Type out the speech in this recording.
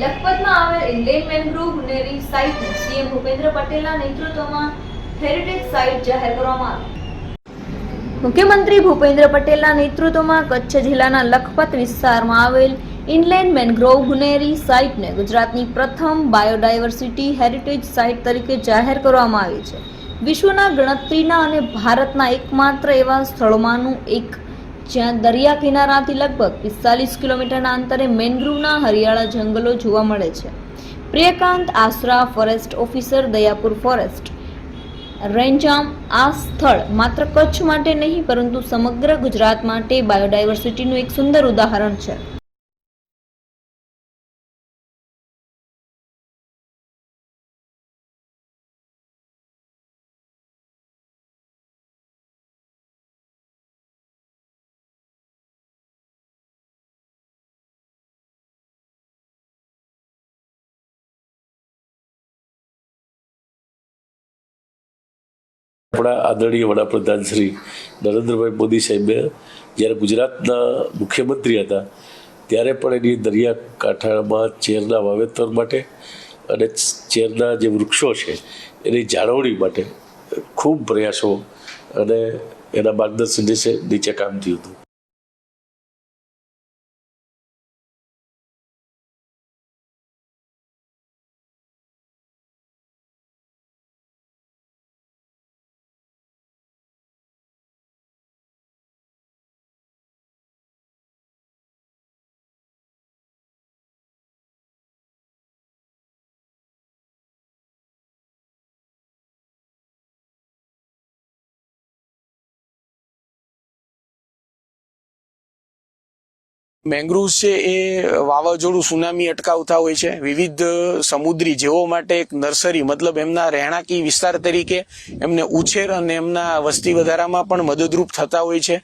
લખપતમાં આવેલ Indian mangrove નેરી સાઇટને સીએમ ભૂપેન્દ્ર પટેલના નેતૃત્વમાં હેરિટેજ સાઇટ જાહેર કરવામાં આવી. મુખ્યમંત્રી ભૂપેન્દ્ર પટેલના નેતૃત્વમાં કચ્છ જિલ્લાના લખપત વિસ્તારમાં આવેલ ઇનલેન્ડ મેનગ્રોવ ગુનેરી સાઇટને ગુજરાતની પ્રથમ બાયોડાયવર્સિટી હેરિટેજ સાઇટ તરીકે જાહેર કરવામાં આવી છે. વિશ્વના ગણતરીના અને ભારતના એકમાત્ર એવા સ્થળોમાંનું એક જ્યાં દરિયા કિનારાથી લગભગ પિસ્તાલીસ કિલોમીટરના અંતરે મેનગ્રુવના હરિયાળા જંગલો જોવા મળે છે. Priyakant Asara, forest officer, Dayapur forest. રેન્જામ આ સ્થળ માત્ર કચ્છ માટે નહીં, પરંતુ સમગ્ર ગુજરાત માટે બાયોડાયવર્સિટીનું એક સુંદર ઉદાહરણ છે. આપણા આદરણીય વડાપ્રધાન શ્રી નરેન્દ્રભાઈ મોદી સાહેબે જ્યારે ગુજરાતના મુખ્યમંત્રી હતા, ત્યારે પણ એની દરિયાકાંઠામાં ચેરના વાવેતર માટે અને ચેરના જે વૃક્ષો છે, એની જાળવણી માટે ખૂબ પ્રયાસો અને એના માર્ગદર્શન નીચે કામ થયું હતું. મેંગ્રુવ્સ છે એ વાવાઝોડું, સુનામી અટકાવતા હોય છે. વિવિધ સમુદ્રી જેવો માટે એક નર્સરી, મતલબ એમના રહેણાંકી વિસ્તાર તરીકે એમને ઉછેર અને એમના વસ્તી વધારામાં પણ મદદરૂપ થતા હોય છે.